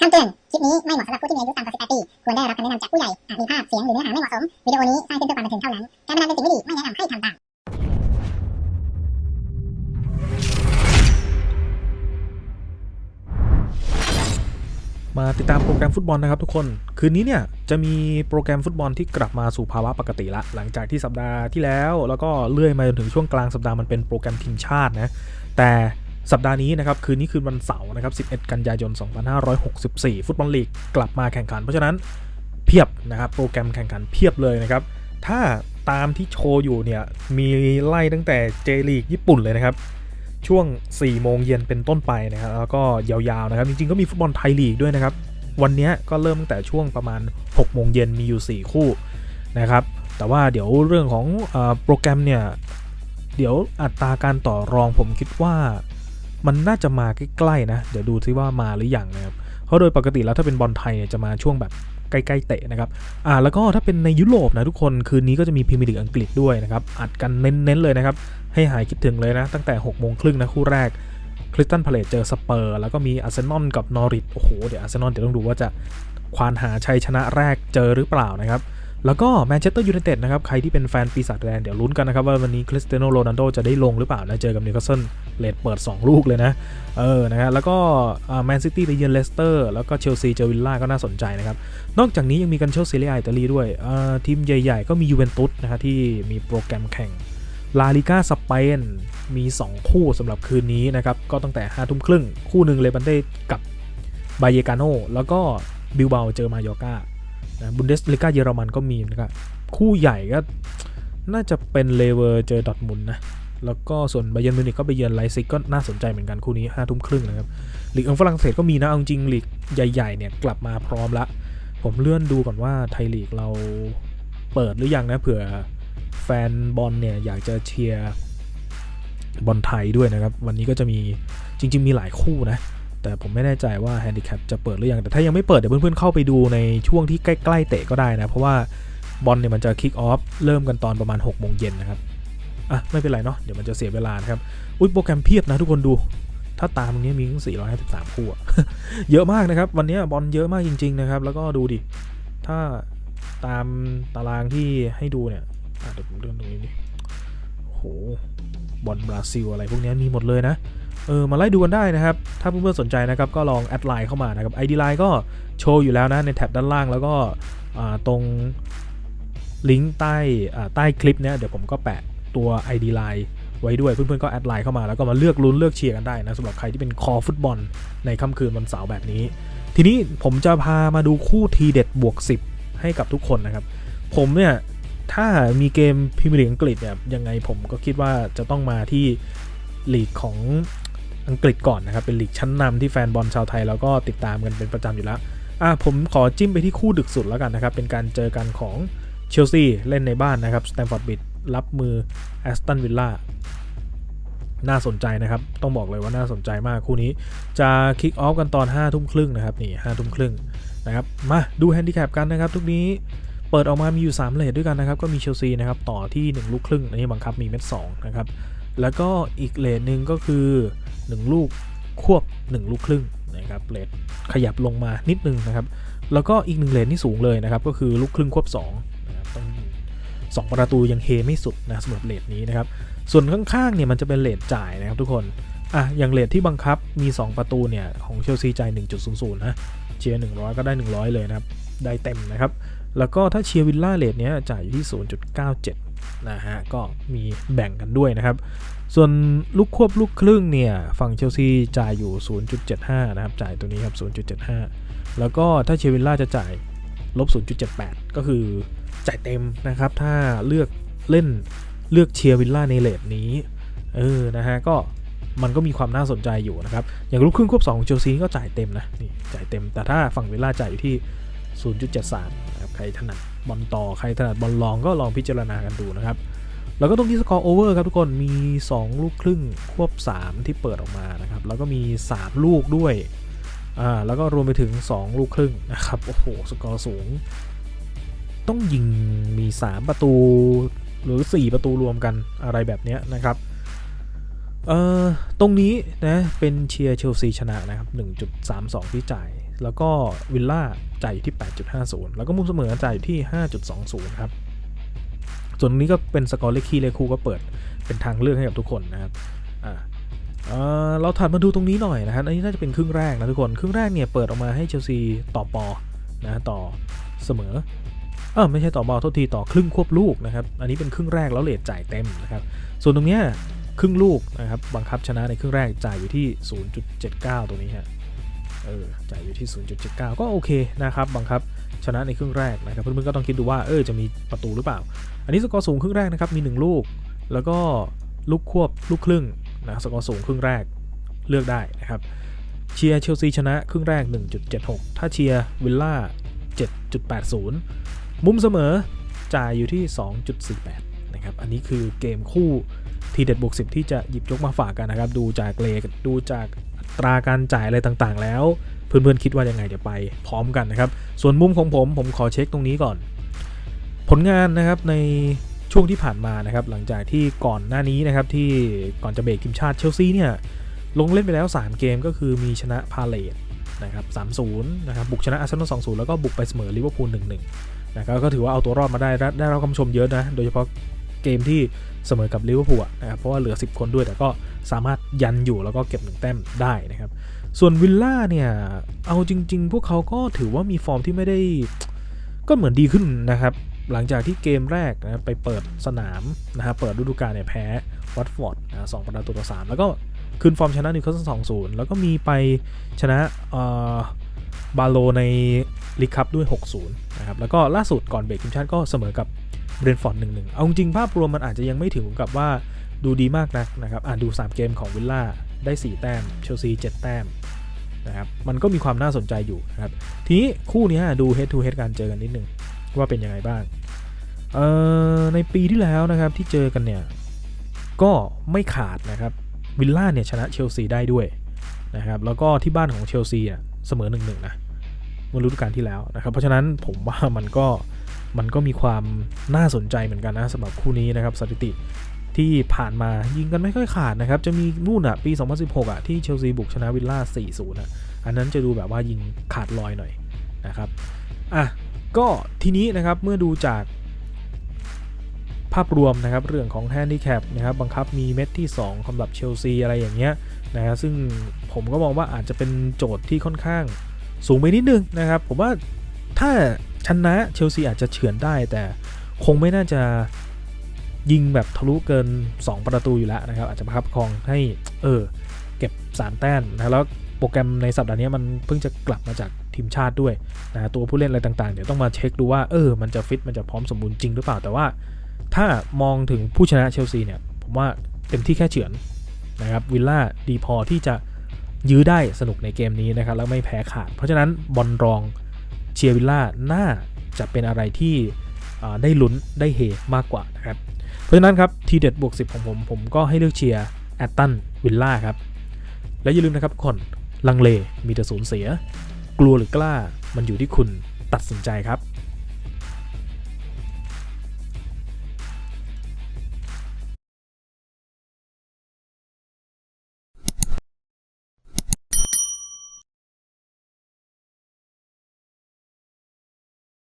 คำเตือน คลิปนี้ไม่เหมาะสำหรับผู้ที่มีอายุต่ำกว่า 18 ปี ควรได้รับคำแนะนำจากผู้ใหญ่ อาจมีภาพ เสียง หรือเนื้อหาไม่เหมาะสม วิดีโอนี้สร้างขึ้นเพื่อความบันเทิงเท่านั้น การพนันเป็นสิ่งไม่ดี ไม่แนะนำให้ทำตาม มาติดตามโปรแกรมฟุตบอลนะครับทุกคน คืนนี้เนี่ยจะมีโปรแกรมฟุตบอลที่กลับมาสู่ภาวะปกติละหลังจากที่สัปดาห์ที่แล้ว แล้วก็เลื่อยมาจนถึงช่วงกลางสัปดาห์มันเป็นโปรแกรมทีมชาตินะ แต่ สัปดาห์นี้นะครับคืนนี้คืนวันเสาร์นะครับ 11 กันยายน 2564 ฟุตบอลลีกกลับมาแข่งขัน เพราะฉะนั้นเพียบนะครับโปรแกรมแข่งขันเพียบเลยนะครับถ้าตามที่โชว์อยู่เนี่ยมีไล่ตั้งแต่เจลีกญี่ปุ่นเลยนะครับช่วง 4 โมงเย็นเป็นต้นไปนะครับแล้วก็ยาวๆนะครับจริงๆก็มีฟุตบอลไทยลีกด้วยนะครับวันนี้ก็เริ่มตั้งแต่ช่วงประมาณ 6 โมงเย็นมีอยู่ 4 คู่นะครับแต่ว่าเดี๋ยวเรื่องของอโปรแกรมเนี่ยเดี๋ยวอัตราการต่อรองผมคิดว่า มันน่าจะมาใกล้ๆนะ เดี๋ยวดูซิว่ามาหรืออยังนะครับ เพราะโดยปกติแล้วถ้าเป็นบอลไทยเนี่ยจะมาช่วงแบบใกล้ๆเตะนะครับ อ่าแล้วก็ถ้าเป็นในยุโรปนะทุกคนคืนนี้ก็จะมีพรีเมียร์ลีกอังกฤษด้วยนะครับ อัดกันเน้นๆเลยนะครับ ให้หายคิดถึงเลยนะ ตั้งแต่6โมงครึ่งนะคู่แรกคริสตันพาเลตเจอสเปอร์ แล้วก็มีอาร์เซนอลกับนอริทโอ้โห เดี๋ยวอาร์เซนอลเดี๋ยวต้องดูว่าจะควานหาชัยชนะแรกเจอหรือเปล่านะครับแล้วก็แมนเชสเตอร์ยูไนเต็ดนะครับ ใครที่เป็นแฟนปีศาจแดงเดี๋ยวลุ้นกันนะครับ ว่าวันนี้คริสเตียโนโรนัลโดจะได้ลงหรือเปล่านะเจอกับนิวคาสเซิล เลดเปิด 2 ลูกเลยนะ เออ นะฮะแล้วก็แมนซิตี้ไปเยือนเลสเตอร์ แล้วก็เชลซีเจอวิลล่าก็น่าสนใจนะครับ นอกจากนี้ยังมีกันเชลซีเรียอิตาลีด้วยทีมใหญ่ ๆ ก็มียูเวนตุสนะฮะที่มีโปรแกรมแข่งลาลิก้าสเปนมี 2 คู่สำหรับคืนนี้นะครับ ก็ตั้งแต่5ทุ่มครึ่ง คู่หนึ่งเลบันเต้กับบาเยกาโนแล้วก็บิลเบาเจอมายอกานะบุนเดสลิก้าเยอรมันก็มีนะครับ คู่ใหญ่ก็น่าจะเป็นเลเวอร์เจอดอทมุนนะ แล้วก็ส่วนบาเยร์นมิวนิกก็ไปเยือนไลซิกก็น่าสนใจเหมือนกันคู่นี้5ทุ่มครึ่งนะครับลีกอังฝรั่งเศสก็มีนะเอาจริงลีกใหญ่ๆเนี่ยกลับมาพร้อมละ ผมเลื่อนดูก่อนว่าไทยลีกเราเปิดหรือยังนะเผื่อแฟนบอลเนี่ยอยากจะเชียร์บอลไทยด้วยนะครับ วันนี้ก็จะมีจริง ๆ มีหลายคู่นะ แต่ผมไม่แน่ใจว่าแฮนดิแคปจะเปิดหรือยัง แต่ถ้ายังไม่เปิดเดี๋ยวเพื่อนๆเข้าไปดูในช่วงที่ใกล้ ๆ เตะก็ได้นะ เพราะว่าบอลเนี่ยมันจะคิกออฟเริ่มกันตอนประมาณ6โมงเย็นนะครับ อะไม่เป็นไรเนาะเดี๋ยวมันจะเสียเวลานะครับอุ้ยโปรแกรมเพียบนะทุกคนดูถ้าตามตรงนี้มีทั้ง453 คู่เยอะมากนะครับ วันนี้บอลเยอะมากจริง ๆ นะครับ แล้วก็ดูดิ ถ้าตามตารางที่ให้ดูเนี่ยอะเดี๋ยวผมเลื่อนตรงนี้ดิโห บอลบราซิลอะไรพวกนี้มีหมดเลยนะ เออ มาไล่ดูกันได้นะครับ ถ้าเพื่อนๆสนใจนะครับ ก็ลองแอดไลน์เข้ามานะครับ ID ไลน์ก็โชว์อยู่แล้วนะ ในแท็บด้านล่างแล้วก็ตรงลิงก์ใต้ใต้คลิปเนี้ยเดี๋ยวผมก็แปะ ตัว ID ไลน์ไว้ด้วยเพื่อนๆก็แอดไลน์เข้ามาแล้วก็มาเลือกลุ้นเลือกเชียร์กันได้นะสำหรับใครที่เป็นคอฟุตบอลในค่ำคืนวันเสาร์แบบนี้ ทีนี้ผมจะพามาดูคู่ทีเด็ดบวก 10 ให้กับทุกคนนะครับ ผมเนี่ยถ้ามีเกมพรีเมียร์ลีกอังกฤษเนี่ยยังไงผมก็คิดว่าจะต้องมาที่ลีกของอังกฤษก่อนนะครับ เป็นลีกชั้นนำที่แฟนบอลชาวไทยเราก็ติดตามกันเป็นประจำอยู่แล้วอะผมขอจิ้มไปที่คู่ดึกสุดแล้วกันนะครับ เป็นการเจอกันของเชลซีเล่นในบ้านนะครับสแตมฟอร์ดบิด รับมือแอสตันวิลล่าน่าสนใจนะครับ ต้องบอกเลยว่าน่าสนใจมากคู่นี้ จะคิกออฟกันตอน5ทุ่มครึ่งนะครับ นี่5ทุ่มครึ่งนะครับ มาดูแฮนดิแคปกันนะครับทุกนี้เปิดออกมามีอยู่ 3 เลทด้วยกันนะครับ ก็มีเชลซีนะครับ ต่อที่ 1 ลูกครึ่ง อันนี้บังคับมีเม็ด2นะครับ แล้วก็อีกเลทหนึ่งก็คือ 1 ลูกควบ 1 ลูกครึ่งนะครับเลทขยับลงมานิดนึงนะครับ แล้วก็อีกหนึ่งเลทที่สูงเลยนะครับ ก็คือลูกครึ่งควบ 2 นะครับต้องสองประตูยังเฮไม่สุดนะสำหรับเลทนี้นะครับ ส่วนข้างๆเนี่ยมันจะเป็นเลทจ่ายนะครับทุกคน อะอย่างเลทที่บังคับมี 2 ประตูเนี่ยของเชลซีจ่าย1.00นะเชียร์100 ก็ได้ 100 เลยนะครับ ได้เต็มนะครับ แล้วก็ถ้าเชียร์วิลล่าเลทเนี้ยจ่ายอยู่ที่ 0.97 นะฮะ ก็มีแบ่งกันด้วยนะครับ ส่วนลูกควบลูกครึ่งเนี่ยฝั่งเชลซีจ่ายอยู่ 0.75 นะครับ จ่ายตัวนี้ครับ 0.75 แล้วก็ถ้าเชียร์วิลล่าจะจ่ายลบ 0.78 ก็คือ จ่ายเต็มนะครับ ถ้าเลือกเล่นเลือกเชียร์วิลล่าในเลทนี้ เออ นะฮะ ก็มันก็มีความน่าสนใจอยู่นะครับ อย่างลูกครึ่งควบ2ของเชลซีก็จ่ายเต็มนะ นี่จ่ายเต็ม แต่ถ้าฝั่งวิลล่าจ่ายอยู่ที่ 0.73นะครับ ใครถนัดบอลต่อ ใครถนัดบอลลองก็ลองพิจารณากันดูนะครับ แล้วก็ตรงที่สกอร์โอเวอร์ครับทุกคน มี 2 ลูกครึ่งควบ 3 ที่เปิดออกมานะครับ แล้วก็มี 3 ลูกด้วย อ่า แล้วก็รวมไปถึง 2 ลูกครึ่งนะครับ โอ้โห สกอร์สูง ต้องยิงมี 3 ประตูหรือ 4 ประตูรวมกันอะไรแบบนี้นะครับ เอ่อ ตรงนี้นะเป็นเชียร์เชลซีชนะนะครับ 1.32 ที่จ่าย แล้วก็วิลล่าจ่ายอยู่ที่ 8.50 แล้วก็มุมเสมอจ่ายอยู่ที่ 5.20 ครับ ส่วนนี้ก็เป็นสกอร์เลขคีเลขคู่ก็เปิดเป็นทางเลือกให้กับทุกคนนะครับ อ่าเอ่อเราถัดมาดูตรงนี้หน่อยนะครับ อันนี้น่าจะเป็นครึ่งแรกนะทุกคน ครึ่งแรกเนี่ยเปิดออกมาให้เชลซีต่อปอนะต่อเสมอ เออไม่ใช่ต่อบอลโทษทีต่อครึ่งควบลูกนะครับ อันนี้เป็นครึ่งแรกแล้วเลทจ่ายเต็มนะครับ ส่วนตรงเนี้ยครึ่งลูกนะครับบังคับชนะในครึ่งแรกจ่ายอยู่ที่ 0.79 ตรงนี้ฮะเออจ่ายอยู่ที่ 0.79 ก็โอเคนะครับบังคับชนะในครึ่งแรกนะครับเพื่อนๆก็ต้องคิดดูว่าเออจะมีประตูหรือเปล่า อันนี้สกอร์สูงครึ่งแรกนะครับมี 1 ลูก แล้วก็ลูกควบลูกครึ่งนะสกอร์สูงครึ่งแรกเลือกได้นะครับเชียร์เชลซีชนะครึ่งแรก 1.76 ถ้าเชียร์วิลล่า7.80 มุมเสมอจ่ายอยู่ที่ 2.48 นะครับ อันนี้คือเกมคู่ทีเด็ดบวก10 ที่จะหยิบยกมาฝากกันนะครับ ดูจากเลขดูจากตราการจ่ายอะไรต่างๆ แล้ว เพื่อนๆคิดว่ายังไงเดี๋ยวไปพร้อมกันนะครับ ส่วนมุมของผมผมขอเช็คตรงนี้ก่อน ผลงานนะครับในช่วงที่ผ่านมานะครับ หลังจากที่ก่อนหน้านี้นะครับที่ก่อนจะเบรกทีมชาติเชลซีเนี่ยลงเล่นไปแล้ว 3 เกมก็คือมีชนะพาเลตนะครับ3-0นย์นะครับบุกชนะอาร์เซนอล2-0แล้วก็บุกไปเสมอลิเวอร์พูล1-1นะค รับก็ถือว่าเอาตัวรอดมาได้ได้รับคำชมเยอะนะ โดยเฉพาะเกมที่เสมอกับลิเวอร์พูลนะครับเพราะว่าเหลือ 10 คนด้วยแต่ก็สามารถยันอยู่แล้วก็เก็บหนึ่งแต้มได้นะครับ ส่วนวิลล่าเนี่ย เอาจริง ๆ พวกเขาก็ถือว่ามีฟอร์มที่ไม่ได้ก็เหมือนดีขึ้นนะครับ หลังจากที่เกมแรกนะไปเปิดสนามนะฮะเปิดฤดูกาลเนี่ยแพ้วัตฟอร์ดนะสองประตูต่อสามแล้วก็คืนฟอร์มชนะนิวคาสเซิลสองศูนย์แล้วก็มีไปชนะเอ่อ บาโลในลีกคัพด้วย 6-0 นะครับ แล้วก็ล่าสุดก่อนเบรกทีมชาติก็เสมอกับเบรนฟอร์ด1-1เอาจริงภาพรวมมันอาจจะยังไม่ถึงกับว่าดูดีมากนักนะครับอ่านดู 3 เกมของวิลล่าได้ 4 แต้ม เชลซี 7 แต้มนะครับ มันก็มีความน่าสนใจอยู่นะครับ ทีนี้คู่นี้ดู head to head การเจอกันนิดนึงว่าเป็นยังไงบ้าง เอ่อ ในปีที่แล้วนะครับที่เจอกันเนี่ย ก็ไม่ขาดนะครับ วิลล่าเนี่ยชนะเชลซีได้ด้วยนะครับ แล้วก็ที่บ้านของเชลซีอะ เสมอ1-1นะเมื่อฤดูกาลที่แล้วนะครับ เพราะฉะนั้นผมว่ามันก็มันก็มีความน่าสนใจเหมือนกันนะสำหรับคู่นี้นะครับสถิติที่ผ่านมายิงกันไม่ค่อยขาดนะครับ จะมีนู่นอะ ปี 2016 อะ ที่เชลซีบุกชนะวิลล่า 4-0อะ อันนั้นจะดูแบบว่ายิงขาดลอยหน่อยนะครับ อะ ก็ทีนี้นะครับเมื่อดูจากภาพรวมนะครับ เรื่องของแฮนดิแคปนะครับ บังคับมีเม็ดที่ 2สำหรับเชลซีอะไรอย่างเงี้ย นะฮะซึ่งผมก็มองว่าอาจจะเป็นโจทย์ที่ค่อนข้างสูงไปนิดนึงนะครับ ผมว่าถ้าชนะเชลซีอาจจะเฉือนได้ แต่คงไม่น่าจะยิงแบบทะลุเกิน 2 ประตูอยู่แล้วนะครับ อาจจะประคับประคองให้เออเก็บ 3 แต้มนะแล้วโปรแกรมในสัปดาห์นี้มันเพิ่งจะกลับมาจากทีมชาติด้วยนะตัวผู้เล่นอะไรต่างๆ เดี๋ยวต้องมาเช็คดูว่าเออมันจะฟิตมันจะพร้อมสมบูรณ์จริงหรือเปล่าแต่ว่า ถ้ามองถึงผู้ชนะเชลซีเนี่ย ผมว่าเต็มที่แค่เฉือน นะครับวิลล่าดีพอที่จะยื้อได้สนุกในเกมนี้นะครับแล้วไม่แพ้ขาด เพราะฉะนั้นบอลรองเชียร์วิลล่าน่าจะเป็นอะไรที่ได้ลุ้นได้เฮมากกว่านะครับเพราะฉะนั้นครับทีเด็ดบวก10 ของผม ผมก็ให้เลือกเชียร์แอตตันวิลล่าครับ และอย่าลืมนะครับคนลังเลมีแต่สูญเสีย กลัวหรือกล้ามันอยู่ที่คุณตัดสินใจครับ